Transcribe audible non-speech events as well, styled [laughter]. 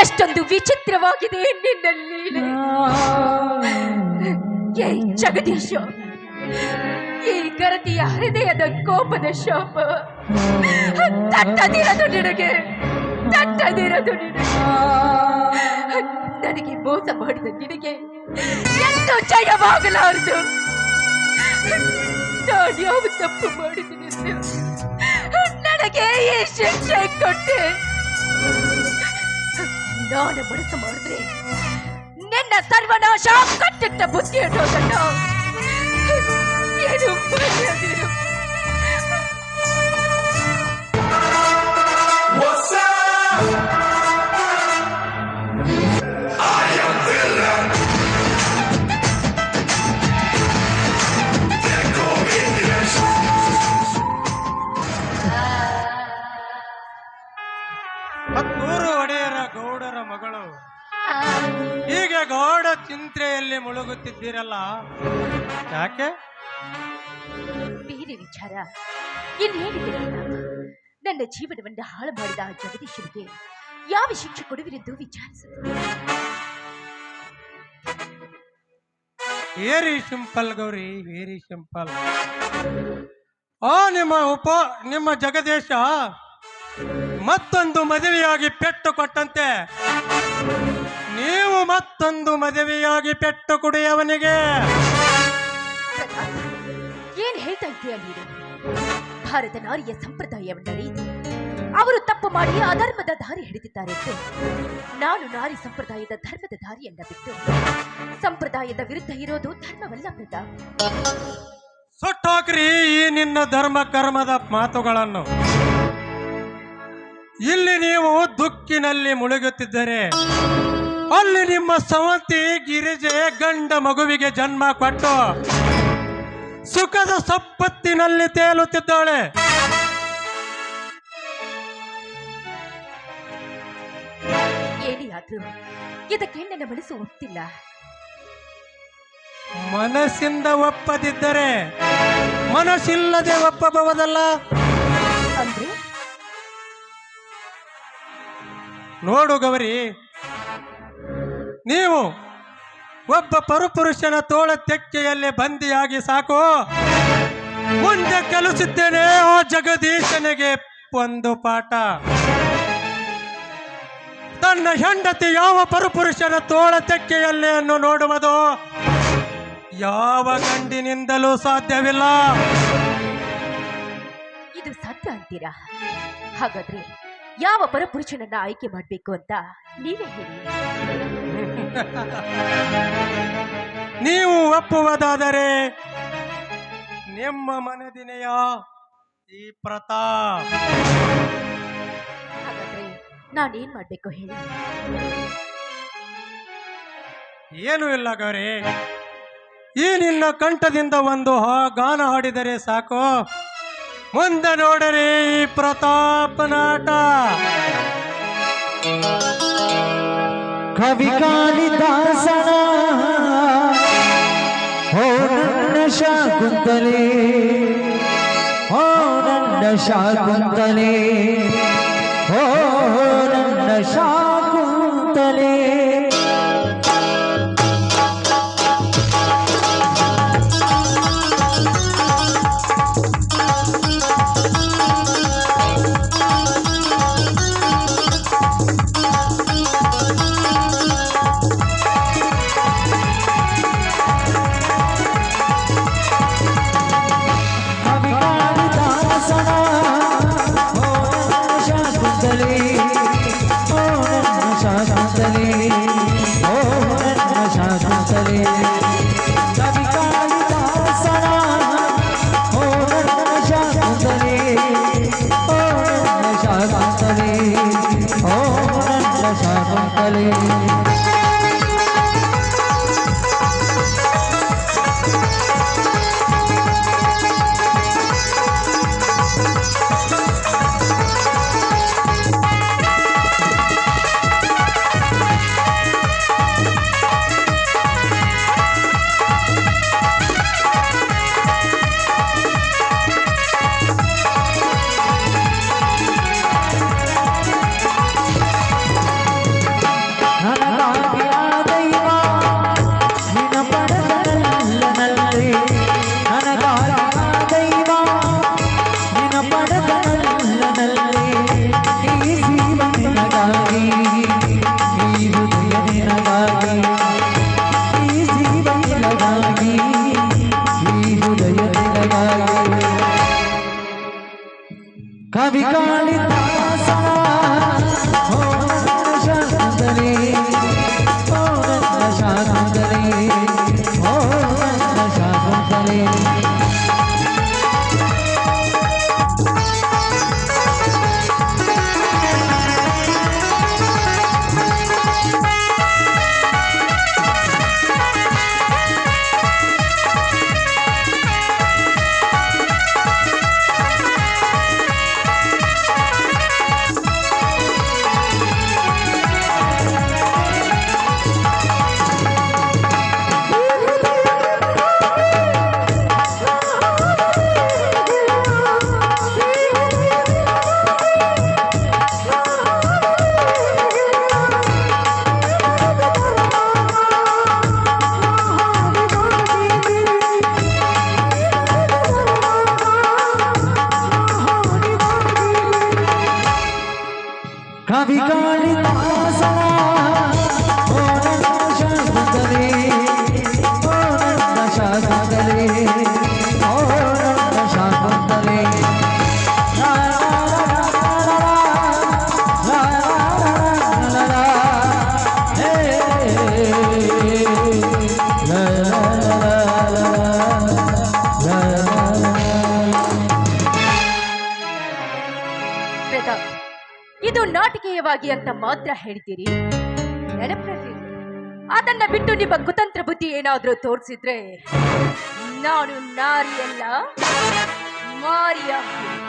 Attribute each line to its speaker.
Speaker 1: ಎಷ್ಟೊಂದು ವಿಚಿತ್ರವಾಗಿದೆ ನಿನ್ನಲ್ಲಿ. ಏ ಜಗದೀಶ, ಈ ಗರತಿಯ ಹೃದಯದ ಕೋಪದ ಶಾಪ. ತಟ್ಟದಿರದು ನಿನಗೆ ತಟ್ಟದಿರದು ನಿನಗೆ. ನನಗೆ ಮೋಸ ಮಾಡಿದ ನಿನಗೆ ಎಂದು ಜಯವಾಗಲಾರದು. ನಾನು ಯಾವ ತಪ್ಪು ಮಾಡಿದ್ದೀನಿ ನನಗೆ ಈ ಶಿಕ್ಷೆ ಕೊಟ್ಟೆ. ನಾನು ಮನಸ್ಸು ಮಾಡಿದ್ರೆ ನಿನ್ನ ಸರ್ವನಾಶ ಕಟ್ಟಿಟ್ಟ ಬುದ್ಧಿ ಇಟ್ಟೋದನ್ನು ಏನು
Speaker 2: ಮಗಳು. ಹೀಗೆ ಗೌಡ ಚಿಂತೆಯಲ್ಲಿ ಮುಳುಗುತ್ತಿದ್ದೀರಲ್ಲ. ಯಾಕೆ?
Speaker 1: ಬೇರೆ ವಿಚಾರ? ನನ್ನ ಜೀವನವನ್ನು ಹಾಳು ಮಾಡಿದ ಆ ಜಗದೀಶನಿಗೆ ಯಾವ ಶಿಕ್ಷೆ ಕೊಡುವಿರೆಂದು ವಿಚಾರಿಸಿ.
Speaker 2: Very simple Gauri very simple. ಆ ನಿಮ್ಮ ಉಪ ನಿಮ್ಮ ಜಗದೇಶ ಮತ್ತೊಂದು ಮದುವೆಯಾಗಿ ಪೆಟ್ಟು ಕೊಟ್ಟಂತೆ. ನೀವು ಮತ್ತೊಂದು ಮದುವೆಯಾಗಿ ಪೆಟ್ಟು ಕುಡಿಯವನಿಗೆ
Speaker 1: ಅವನಿಗೆ. ಏನ್ ಹೇಳ್ತಾ ಇದ್ದೀಯ ನೀನು? ಭಾರತ ನಾರಿಯ ಸಂಪ್ರದಾಯ ರೀತಿ ಅವರು ತಪ್ಪು ಮಾಡಿ ಅಧರ್ಮದ ದಾರಿ ಹಿಡಿದಿದ್ದಾರೆ ಎಂದು ನಾನು ನಾರಿ ಸಂಪ್ರದಾಯದ ಧರ್ಮದ ದಾರಿಯನ್ನ ಬಿಟ್ಟು ಸಂಪ್ರದಾಯದ ವಿರುದ್ಧ ಇರೋದು ಧರ್ಮವಲ್ಲ ಪ್ರತಾಪ್
Speaker 2: ಸುಟ್ಟಾಕ್ರಿ ಈ ನಿನ್ನ ಧರ್ಮ ಕರ್ಮದ ಮಾತುಗಳನ್ನು. ಇಲ್ಲಿ ನೀವು ದುಃಖಿನಲ್ಲಿ ಮುಳುಗುತ್ತಿದ್ದರೆ ಅಲ್ಲಿ ನಿಮ್ಮ ಸವಂತಿ ಗಿರಿಜೆ ಗಂಡ ಮಗುವಿಗೆ ಜನ್ಮ ಕೊಟ್ಟು ಸುಖದ ಸಂಪತ್ತಿನಲ್ಲಿ ತೇಲುತ್ತಿದ್ದಾಳೆ.
Speaker 1: ಇದಕ್ಕೆ ನನ್ನ ಮನಸ್ಸು ಒಪ್ತಿಲ್ಲ.
Speaker 2: ಮನಸ್ಸಿಂದ ಒಪ್ಪದಿದ್ದರೆ ಮನಸ್ಸಿಲ್ಲದೆ ಒಪ್ಪಬಹುದಲ್ಲ?
Speaker 1: ಅಂದ್ರೆ?
Speaker 2: ನೋಡು ಗೌರಿ. ನೀವು ಒಬ್ಬ ಪರುಪುರುಷನ ತೋಳ ತೆಕ್ಕೆಯಲ್ಲಿ ಬಂದಿಯಾಗಿ ಸಾಕು. ಮುಂದೆ ಕಲಿಸುತ್ತೇನೆ ಆ ಜಗದೀಶನಿಗೆ ಒಂದು ಪಾಠ. ತನ್ನ ಹೆಂಡತಿ ಯಾವ ಪರುಪುರುಷನ ತೋಳ ತೆಕ್ಕೆಯಲ್ಲಿ ಅನ್ನು ನೋಡುವುದು? ಯಾವ ಗಂಡಿನಿಂದಲೂ ಸಾಧ್ಯವಿಲ್ಲ.
Speaker 1: ಇದು ಸತ್ಯ ಅಂತೀರಾ? ಹಾಗಾದ್ರೆ ಯಾವ ಪರಪುರುಷನನ್ನ ಆಯ್ಕೆ ಮಾಡಬೇಕು ಅಂತ ನೀವೇ ಹೇಳಿ. [laughs]
Speaker 2: ನೀವು ಒಪ್ಪುವುದಾದರೆ ನಿಮ್ಮ ಮನದಿನೆಯ ಈ ಪ್ರತಾಪ್
Speaker 1: ಹಾಗಾದ್ರೆ ನಾನೇನ್ ಮಾಡ್ಬೇಕು ಹೇಳಿ?
Speaker 2: ಏನು ಇಲ್ಲ ಗೌರಿ. ಈ ನಿನ್ನ ಕಂಠದಿಂದ ಒಂದು ಹಾ- ಗಾನ ಹಾಡಿದರೆ ಸಾಕು. ಮುಂದೆ ನೋಡರಿ ಪ್ರತಾಪನಾಟ ಪ್ರತಾಪ ನಾಟ.
Speaker 3: ಕವಿ ಕಾಳಿದಾಸನ ಓ ನನ್ನ ಶಾಕುಂತಲೆ. ಓ ನನ್ನ ಶಾಕುಂತಲೆ. ಓ ನನ್ನ ಶಾಕುಂತಲೆ. ನನ್ನ
Speaker 4: કવિ
Speaker 3: કાલિદાસના ಇದು ನಾಟಕೀಯವಾಗಿ ಅಂತ ಮಾತ್ರ ಹೇಳ್ತೀರಿ ನೆನಪಿರಲಿ ಅದನ್ನ ಬಿಟ್ಟು ನಿಮ್ಮ ಕುತಂತ್ರ ಬುದ್ಧಿ ಏನಾದ್ರೂ ತೋರಿಸಿದ್ರೆ ನಾನು ನಾರಿಯಲ್ಲ ಮಾರಿಯಾಗ್ತೀನಿ.